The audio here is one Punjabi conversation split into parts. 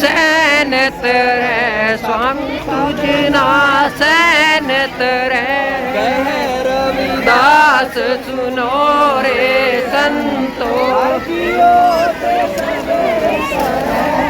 سینت رے سوامی پوجنا سینت رے ਦਾਸ ਸੁਨੋ ਰੇ ਸੰਤੋ। ਜੀਓ ਤੇ ਸਭੇ ਸਰੈ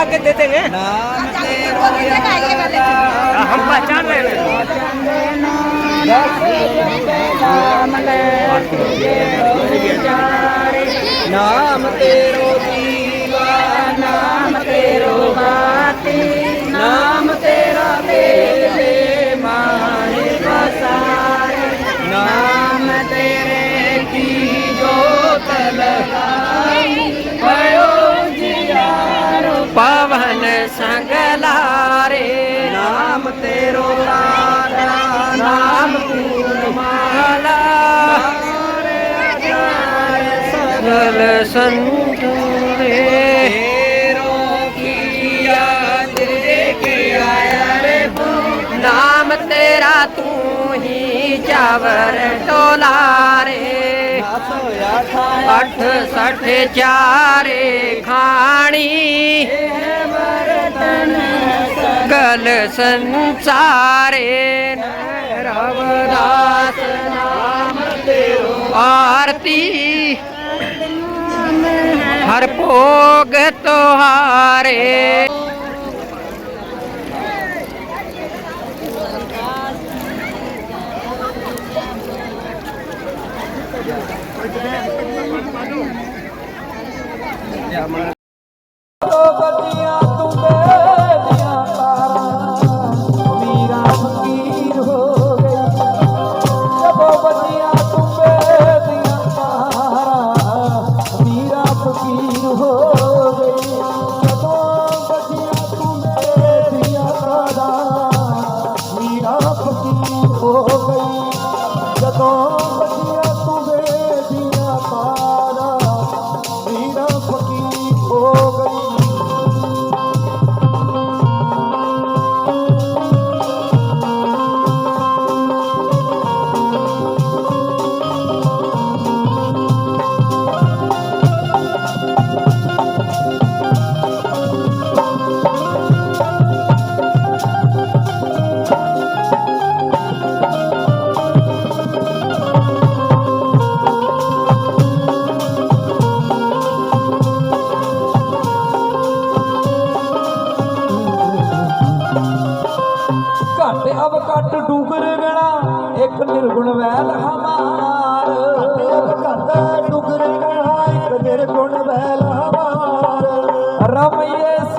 لا کے دیتے ہیں ہم پہچان رہے ہیں نام تیرو ਲਾਰੇ। ਨਾਮ ਤੇਰੋ ਤਾਰਾ ਨਾਮ ਪੂਰ ਮਾਲਾ ਸਗਲ ਸੰਤੋ ਰੇ ਨਾਮ ਤੇਰਾ ਤੂੰ ਹੀ ਚਾਵਰ ਟੋਲਾ। ਅੱਠ ਸੱਠ ਚਾਰੇ ਖਾਣੀ। ਗਲ ਸੰਸਾਰੇ ਰਵਦਾਸ ਨਾਮ ਤੇਰੋ ਆਰਤੀ। ਹਰ ਭੋਗ ਤੁਹਾਰੇ। Yeah, man.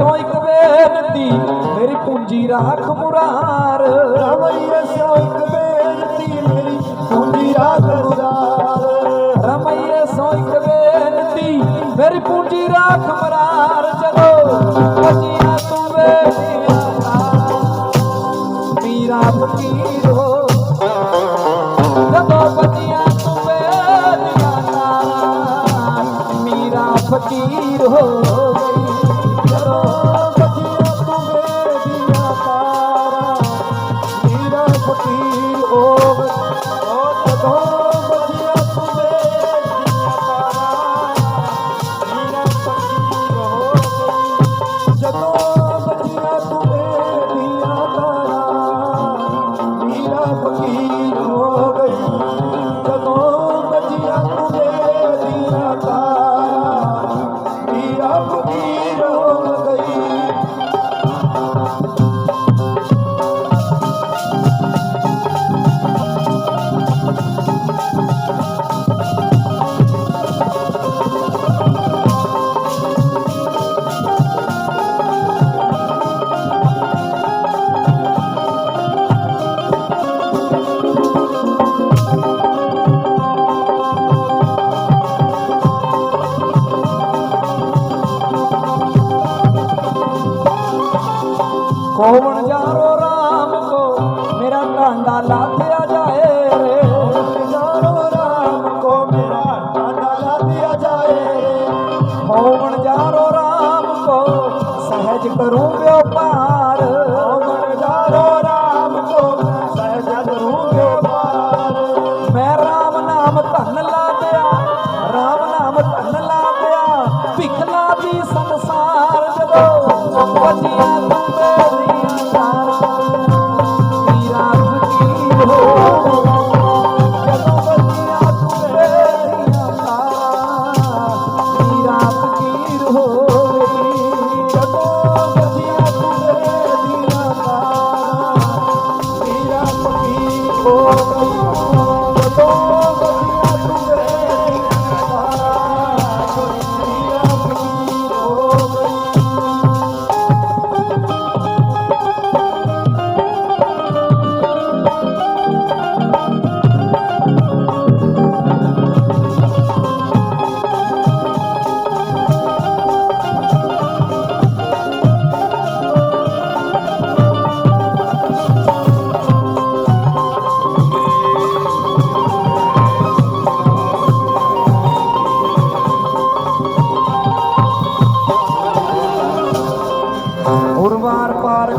ਨਿਰਗੁਣ ਵੈਲ ਹਮਾਰ ਰਮਈਏ ਸੋ ਇੱਕ ਬੇਨਤੀ ਮੇਰੀ ਪੂੰਜੀ ਰਾਖ ਮੁਰਾਰ। ਰਮਈਏ ਸੋ ਇੱਕ ਬੇਨਤੀ ਮੇਰੀ ਪੂੰਜੀ ਰਾਤ ਮੁਰਾਰ। ਰਮਈਏ ਸੋ ਇੱਕ ਬੇਨਤੀ ਮੇਰੀ ਪੂੰਜੀ ਰਾਖ ਮੁਰਾਰ। পতির ও oh.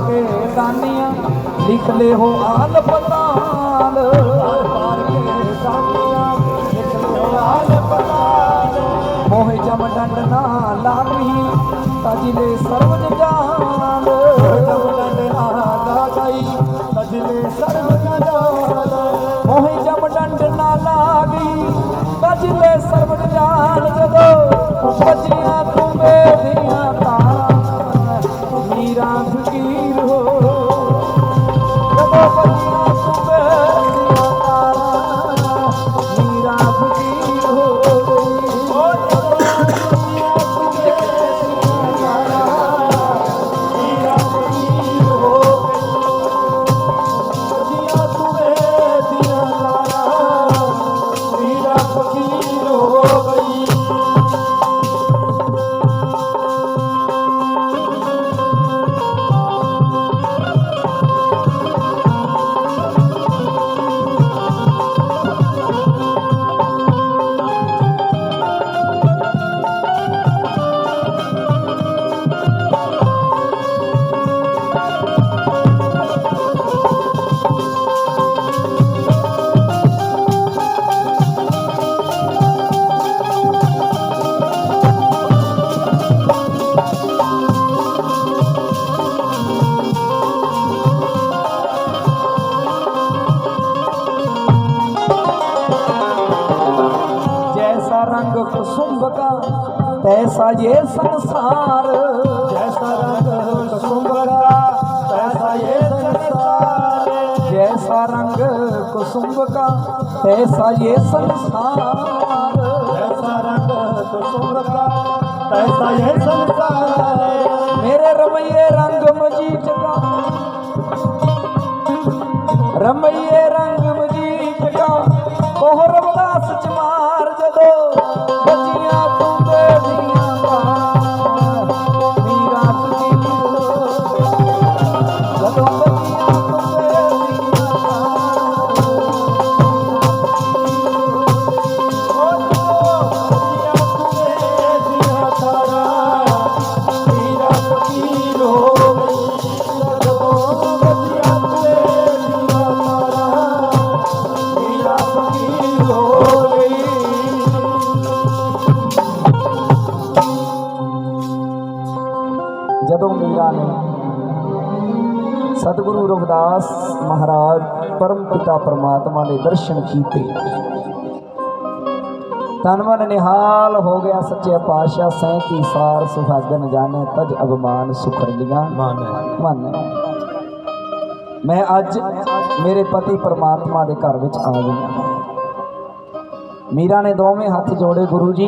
ਕੇ ਦਾਨੀਆਂ ਲਿਖ ਲੈ ਹੋ ਆਲ ਪਤਾਲ ਪਾਰ ਕੇ ਸਾਮੀਆਂ ਨਿਕਲੋ ਆਲ ਪਤਾਲ ਮੋਹ ਜਮ ਡੰਡ ਨਾ ਲਾਗੀ ਤਜਲੇ ਸਰਵ ਜਹਾਨ ਜਮ ਡੰਡ ਆਲਾ ਗਈ ਤਜਲੇ ਸਰਬ ਜਨਾਲ ਮੋਹ ਜਮ ਡੰਡ ਨਾ ਲਾਗੀ ਤਜਲੇ ਸਰਵ ایسا یہ سنسار جیسا رنگ کسمبرا ایسا یہ سنسار جیسا رنگ کسمب کا ایسا یہ سنسار جیسا رنگ کسمب کا ایسا یہ سنسار میرے رمیے رنگ مجیت کا رمیے ਪਿਤਾ ਪਰਮਾਤਮਾ ਦੇ ਦਰਸ਼ਨ ਕੀਤੇ। ਤਨ ਮਨ ਨਿਹਾਲ ਹੋ ਗਿਆ ਸੱਚੇ ਪਾਤਸ਼ਾਹ ਸੈਂਤੀ ਸਾਰ ਸੁਹਾਗਨ ਜਾਣੇ ਤਜ ਅਭਮਾਨ ਸੁਖਰ ਲੀਆਂ ਮਨ। ਮਨ। ਮੈਂ ਅੱਜ ਮੇਰੇ ਪਤੀ ਪਰਮਾਤਮਾ ਦੇ ਘਰ ਵਿੱਚ ਆ ਗਈ ਹਾਂ ਮੀਰਾ ਨੇ ਦੋਵੇਂ ਹੱਥ ਜੋੜੇ ਗੁਰੂ ਜੀ।